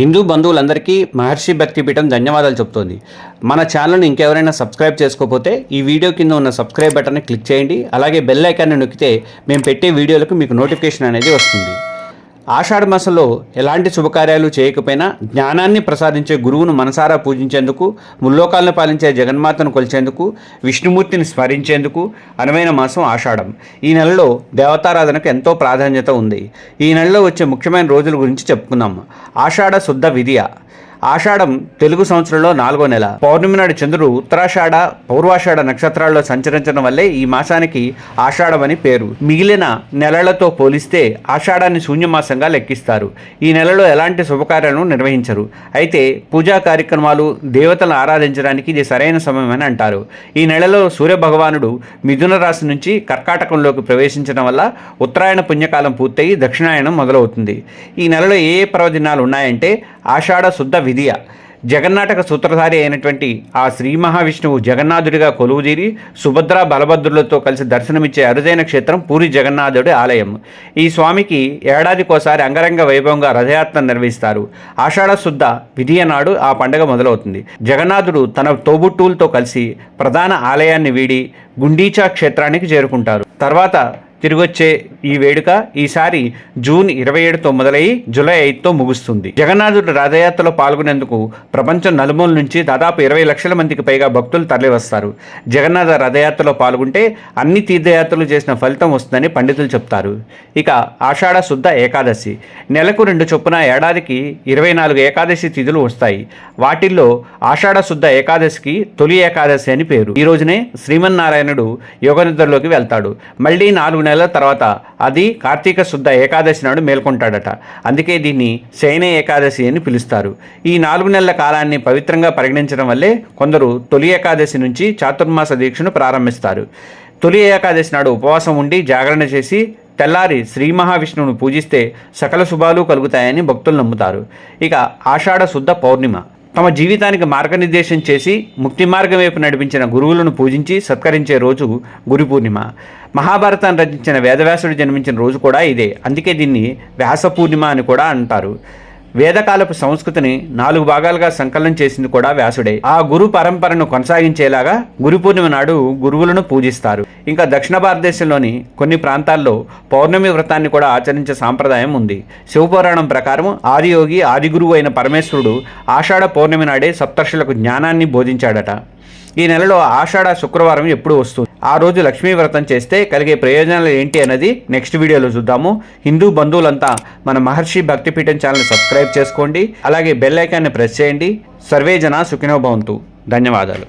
హిందూ బంధువులందరికీ మహర్షి భక్తి పీఠం ధన్యవాదాలు చెప్తోంది. మన ఛానల్ని ఇంకెవరైనా సబ్స్క్రైబ్ చేసుకోకపోతే ఈ వీడియో కింద ఉన్న సబ్స్క్రైబ్ బటన్ని క్లిక్ చేయండి. అలాగే బెల్ ఐకాన్ని నొక్కితే మేము పెట్టే వీడియోలకు మీకు నోటిఫికేషన్ అనేది వస్తుంది. ఆషాఢ మాసంలో ఎలాంటి శుభకార్యాలు చేయకపోయినా జ్ఞానాన్ని ప్రసాదించే గురువును మనసారా పూజించేందుకు ముల్లోకాలను పాలించే జగన్మాతను కొలిచేందుకు విష్ణుమూర్తిని స్మరించేందుకు అనువైన మాసం ఆషాఢం. ఈ నెలలో దేవతారాధనకు ఎంతో ప్రాధాన్యత ఉంది. ఈ నెలలో వచ్చే ముఖ్యమైన రోజుల గురించి చెప్పుకుందాం. ఆషాఢ శుద్ధ విధియ. ఆషాఢం తెలుగు సంవత్సరంలో నాలుగో నెల. పౌర్ణమి నాడు చంద్రుడు ఉత్తరాషాఢ పౌర్వాషాఢ నక్షత్రాల్లో సంచరించడం వల్లే ఈ మాసానికి ఆషాఢం అని పేరు. మిగిలిన నెలలతో పోలిస్తే ఆషాఢాన్ని శూన్యమాసంగా లెక్కిస్తారు. ఈ నెలలో ఎలాంటి శుభకార్యాలను నిర్వహించరు. అయితే పూజా కార్యక్రమాలు దేవతలను ఆరాధించడానికి ఇది సరైన సమయం అని అంటారు. ఈ నెలలో సూర్య భగవానుడు మిథున రాశి నుంచి కర్కాటకంలోకి ప్రవేశించడం వల్ల ఉత్తరాయణ పుణ్యకాలం పూర్తయి దక్షిణాయనం మొదలవుతుంది. ఈ నెలలో ఏ ఏ పర్వదినాలు ఉన్నాయంటే ఆషాఢ శుద్ధ విధియ. జగన్నాటక సూత్రధారి అయినటువంటి ఆ శ్రీ మహావిష్ణువు జగన్నాథుడిగా కొలువుదీరి సుభద్ర బలభద్రులతో కలిసి దర్శనమిచ్చే అరుదైన క్షేత్రం పూరి జగన్నాథుడి ఆలయం. ఈ స్వామికి ఏడాదికోసారి అంగరంగ వైభవంగా రథయాత్ర నిర్వహిస్తారు. ఆషాఢ శుద్ధ విధియ నాడు ఆ పండుగ మొదలవుతుంది. జగన్నాథుడు తన తోబుట్టువులతో కలిసి ప్రధాన ఆలయాన్ని వీడి గుండీచా క్షేత్రానికి చేరుకుంటారు. తర్వాత తిరిగొచ్చే ఈ వేడుక ఈసారి జూన్ ఇరవై ఏడుతో మొదలై జూలై ఐదుతో ముగుస్తుంది. జగన్నాథుడు రథయాత్రలో పాల్గొనేందుకు ప్రపంచం నలుమూల నుంచి దాదాపు ఇరవై లక్షల మందికి పైగా భక్తులు తరలివస్తారు. జగన్నాథ రథయాత్రలో పాల్గొంటే అన్ని తీర్థయాత్రలు చేసిన ఫలితం వస్తుందని పండితులు చెప్తారు. ఇక ఆషాఢ శుద్ధ ఏకాదశి. నెలకు రెండు చొప్పున ఏడాదికి ఇరవై నాలుగు ఏకాదశి తిథులు వస్తాయి. వాటిల్లో ఆషాఢ శుద్ధ ఏకాదశికి తొలి ఏకాదశి అని పేరు. ఈ రోజునే శ్రీమన్నారాయణుడు యోగనిద్రలోకి వెళ్తాడు. మళ్ళీ నాలుగు నెలల తర్వాత అది కార్తీక శుద్ధ ఏకాదశి నాడు మేల్కొంటాడట. అందుకే దీన్ని శయన ఏకాదశి అని పిలుస్తారు. ఈ నాలుగు నెలల కాలాన్ని పవిత్రంగా పరిగణించడం వల్లే కొందరు తొలి ఏకాదశి నుంచి చాతుర్మాస దీక్షను ప్రారంభిస్తారు. తొలి ఏకాదశి నాడు ఉపవాసం ఉండి జాగరణ చేసి తెల్లారి శ్రీ మహావిష్ణువును పూజిస్తే సకల శుభాలు కలుగుతాయని భక్తులు నమ్ముతారు. ఇక ఆషాఢ శుద్ధ పౌర్ణిమ. తమ జీవితానికి మార్గనిర్దేశం చేసి ముక్తి మార్గం వైపు నడిపించిన గురువులను పూజించి సత్కరించే రోజు గురు పూర్ణిమ. మహాభారతాన్ని రచించిన వేదవ్యాసుడు జన్మించిన రోజు కూడా ఇదే. అందుకే దీన్ని వ్యాస పూర్ణిమ అని కూడా అంటారు. వేదకాలపు సంస్కృతిని నాలుగు భాగాలుగా సంకలనం చేసింది కూడా వ్యాసుడే. ఆ గురు పరంపరను కొనసాగించేలాగా గురు పూర్ణిమ నాడు గురువులను పూజిస్తారు. ఇంకా దక్షిణ భారతదేశంలోని కొన్ని ప్రాంతాల్లో పౌర్ణమి వ్రతాన్ని కూడా ఆచరించే సాంప్రదాయం ఉంది. శివపురాణం ప్రకారం ఆదియోగి ఆది గురువు అయిన పరమేశ్వరుడు ఆషాఢ పౌర్ణమి నాడే సప్తర్షులకు జ్ఞానాన్ని బోధించాడట. ఈ నెలలో ఆషాఢ శుక్రవారం ఎప్పుడు వస్తుంది. ఆ రోజు లక్ష్మీ వ్రతం చేస్తే కలిగే ప్రయోజనాలు ఏంటి అన్నది నెక్స్ట్ వీడియోలో చూద్దాము. హిందూ బంధువులంతా మన మహర్షి భక్తిపీఠం ఛానల్ సబ్స్క్రైబ్ చేసుకోండి. అలాగే బెల్ ఐకాన్ని ప్రెస్ చేయండి. సర్వేజన సుఖినో భవంతు. ధన్యవాదాలు.